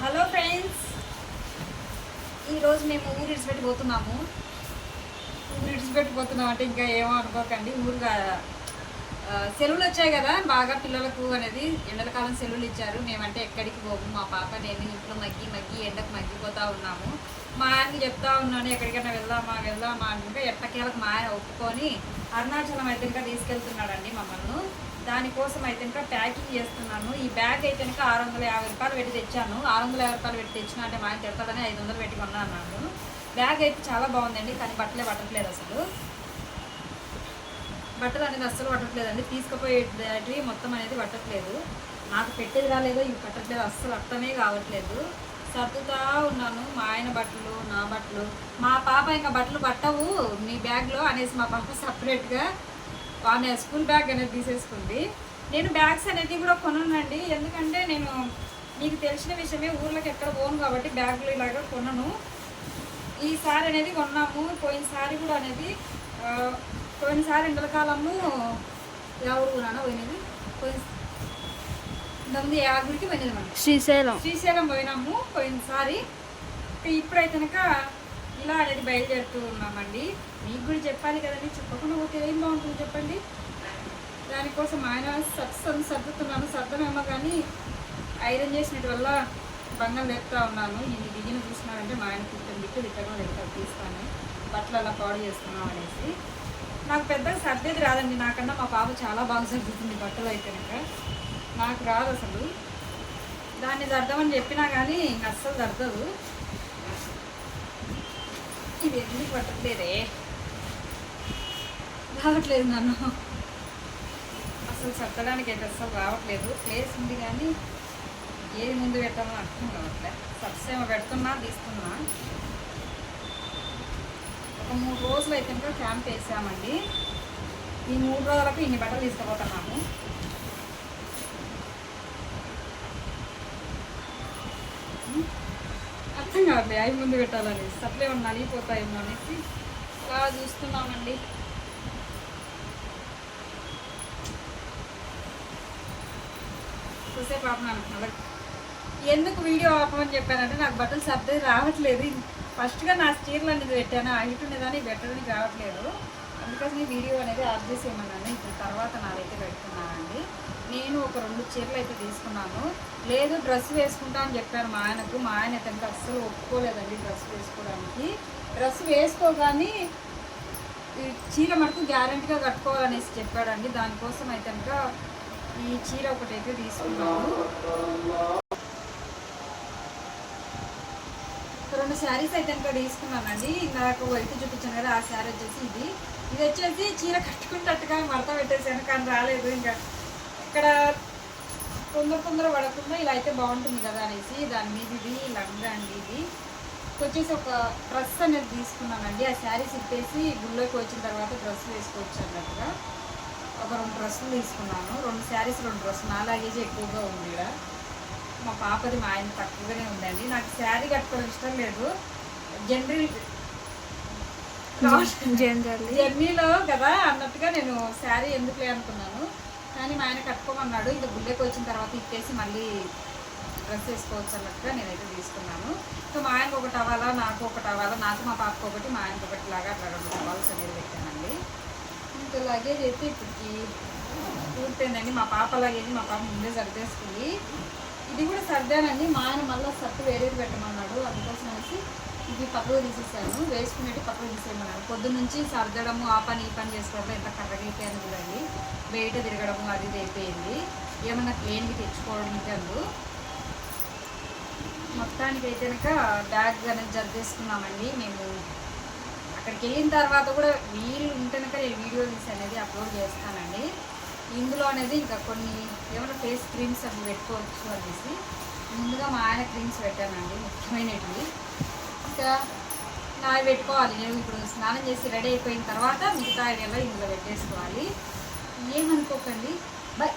Hello friends ఈరోజు మేము ఊరు ఇడిచిపెట్టి పోతున్నాము ఊరు విడిచిపెట్టిపోతున్నాం అంటే ఇంకా ఏమో అనుకోకండి. ఊరుగా సెలవులు వచ్చాయి కదా. బాగా పిల్లలకు అనేది ఎండలకాలం సెలవులు ఇచ్చారు. మేమంటే ఎక్కడికి పోము? మా పాప నేను ఇంట్లో మగ్గి మగ్గి ఎండకు మగ్గిపోతూ ఉన్నాము. మా ఆయనకి చెప్తా ఉన్నాను ఎక్కడికైనా వెళ్దామా వెళ్దామా అంటే ఎట్టకేలకు మా ఆయన ఒప్పుకొని అరుణాచలం అయితే ఇంకా తీసుకెళ్తున్నాడండి మమ్మల్ని. దానికోసం అయితే ఇంకా ప్యాకింగ్ చేస్తున్నాను. ఈ బ్యాగ్ అయితే కనుక ఆరు వందల యాభై రూపాయలు పెట్టి తెచ్చాను. ఆరు వందల యాభై రూపాయలు పెట్టి తెచ్చిన అంటే మా ఆయన తిడతాడని ఐదు వందలు పెట్టి కొన్నా అన్నాడు. బ్యాగ్ అయితే చాలా బాగుందండి కానీ బట్టలే పట్టట్లేదు అసలు. బట్టలు అనేది అస్సలు పట్టట్లేదండి తీసుకుపోయేటివి మొత్తం అనేది పట్టట్లేదు. నాకు పెట్టేది రాలేదు ఇవి పట్టట్లేదు అస్సలు అర్థమే కావట్లేదు. సర్దుతా ఉన్నాను మా ఆయన బట్టలు నా బట్టలు. మా పాప ఇంకా బట్టలు పట్టవు నీ బ్యాగ్లో అనేసి మా పాప సపరేట్గా ఆమె స్కూల్ బ్యాగ్ అనేది తీసేసుకుంది. నేను బ్యాగ్స్ అనేది కూడా కొననండి. ఎందుకంటే నేను మీకు తెలిసిన విషయమే ఊర్లోకి ఎక్కడ పోను కాబట్టి బ్యాగులు ఇలాగా కొనను. ఈసారి అనేది కొన్నాము. పోయినసారి కూడా అనేది పోయినసారి ఎండల కాలము ఎవరు నాన్న పోయినది? పోయిన ఇంతకుముందు యాగుడికి పోయినది మనం. శ్రీశైలం. శ్రీశైలం పోయినాము పోయినసారి ఇప్పుడైతే కనుక ఇలా అనేది బయలుదేరుతూ ఉన్నామండి. మీకు కూడా చెప్పాలి కదండి చెప్పకుండా పోతే ఏం బాగుంటుంది చెప్పండి? దానికోసం ఆయన సత్సం సర్దుతున్నాను సర్దమేమో కానీ ఐరన్ చేసినట్టు వల్ల బంగం లేపుతా ఉన్నాను. ఇది దిగిన చూసినారంటే మా ఆయన తిట్టం దిక్కు రిటర్న్ లేదు తీస్తాను. బట్టలు అలా పాడు చేస్తున్నాం అనేసి. నాకు పెద్దగా సర్దేది రాదండి. నాకన్నా మా పాప చాలా బాగా సర్దుతుంది బట్టలు అయితే కనుక. నాకు రాదు అసలు. దాన్ని సర్దమని చెప్పినా కానీ ఇంక అస్సలు సర్దదు. ఇది ఎందుకు పట్టట్లేదే? రావట్లేదు నన్ను. అసలు సర్దడానికి అయితే అస్సలు రావట్లేదు. ప్లేస్ ఉంది కానీ ఏది ముందు పెట్టాలో అర్థం కావట్లేదు సబ్సేమ పెడుతున్నా తీస్తున్నా. ఒక మూడు రోజులు అయితే క్యాంప్ వేసామండి. ఈ మూడు రోజులకు ఇన్ని బట్టలు తీసుకుపోతున్నాము. అర్థం కావట్లేదు అవి ముందు పెట్టాలని సప్లై ఉన్న నలిగిపోతాయేమో అనేసి అలా చూస్తున్నామండి. చూసే పాపం ఎందుకు వీడియో ఆపమని చెప్పానంటే నాకు బట్టలు సర్ది రావట్లేదు. ఫస్ట్గా నా చీరలు అనేది పెట్టాను హైట్ ఉండేదాన్ని పెట్టడానికి రావట్లేదు. అందుకోసం ఈ వీడియో అనేది ఆఫ్ చేసేయమన్నాను ఇప్పుడు తర్వాత నాదైతే పెడుతున్నానండి. నేను ఒక రెండు చీరలు అయితే తీసుకున్నాను. లేదు డ్రెస్ వేసుకుంటా అని చెప్పాను మా ఆయనకు. మా ఆయన అయితే అస్సలు ఒప్పుకోలేదండి డ్రెస్ వేసుకోవడానికి. డ్రెస్ వేసుకోగానే ఈ చీర మటుకు గ్యారంటీగా కట్టుకోవాలనేసి చెప్పాడండి. దానికోసం అయితే కనుక ఈ చీర ఒకటి అయితే తీసుకున్నాను. రెండు శారీస్ అయితే కనుక తీసుకున్నానండి. నాకు వైట్ చూపించాను కదా ఆ శారీ వచ్చేసి ఇది. ఇది వచ్చేసి చీర కట్టుకుంటట్టుగా మడత పెట్టేసాను కానీ రాలేదు ఇంకా. ఇక్కడ తొందర తొందర పడకుండా ఇలా అయితే బాగుంటుంది కదా అనేసి దాని మీద ఇది లంగా అండి ఇది. వచ్చేసి ఒక డ్రెస్ అనేది తీసుకున్నానండి. ఆ శారీస్ ఇప్పేసి గుళ్ళోకి వచ్చిన తర్వాత డ్రెస్ వేసుకోవచ్చు అన్నట్టుగా. ఒక రెండు డ్రెస్సులు తీసుకున్నాను. రెండు శారీస్ రెండు డ్రెస్సులు. నా లగేజ్ ఎక్కువగా ఉంది ఇక్కడ. మా పాపది మా ఆయన తక్కువగానే ఉందండి. నాకు శారీ కట్టుకోవడం ఇష్టం లేదు. జనరల్ జనరల్ జర్నీలో కదా అన్నట్టుగా నేను శారీ ఎందుకులే అనుకున్నాను. కానీ మా ఆయన కట్టుకోమన్నాడు. ఇంకా గుళ్ళకి వచ్చిన తర్వాత ఇచ్చేసి మళ్ళీ డ్రెస్ వేసుకోవచ్చు అన్నట్టుగా నేనైతే తీసుకున్నాను. సో మా ఆయనకు ఒకటి అవ్వాలా నాకు ఒకటి అవ్వాలా నాకు మా పాపకు ఒకటి మా ఆయనకు ఒకటి లాగా అట్లా రెండు టవల్స్ అనేది పెట్టానండి. ఇంకా లగేజ్ అయితే ఇప్పటికి పూర్తయిందండి మా పాప లగేజ్ మా పాప ముందే సర్దేసుకుంది. ఇది కూడా సర్దానండి. మా ఆయన మళ్ళీ సత్తు వేరేది పెట్టమన్నాడు. అందుకోసం అనేసి ఇది పక్కకు తీసేసాను. వేసుకునేటి పక్కకు తీసేయమన్నాను. పొద్దు నుంచి సర్దడము ఆ పని ఈ పని చేసుకోవడం ఎంత కర్రగైపోయాను చూడండి. బయట తిరగడము అది ఇది అయిపోయింది. ఏమన్నా క్లీన్గా తెచ్చుకోవడం కాదు మొత్తానికి అయితే కనుక బ్యాగ్ అనేది జర్దేసుకున్నామండి మేము అక్కడికి వెళ్ళిన తర్వాత కూడా వీలు ఉంటే కనుక నేను వీడియో తీసి అనేది అప్లోడ్ చేస్తానండి. ఇందులో అనేది ఇంకా కొన్ని ఏమైనా ఫేస్ క్రీమ్స్ అవి పెట్టుకోవచ్చు అనేసి. ముందుగా మా ఆయన క్రీమ్స్ పెట్టానండి. ముఖ్యమైనవి. ఇంకా నావి పెట్టుకోవాలి. నేను ఇప్పుడు స్నానం చేసి రెడీ అయిపోయిన తర్వాత మిగతా ఏరియాలో ఇందులో పెట్టేసుకోవాలి. ఏమనుకోకండి. బై.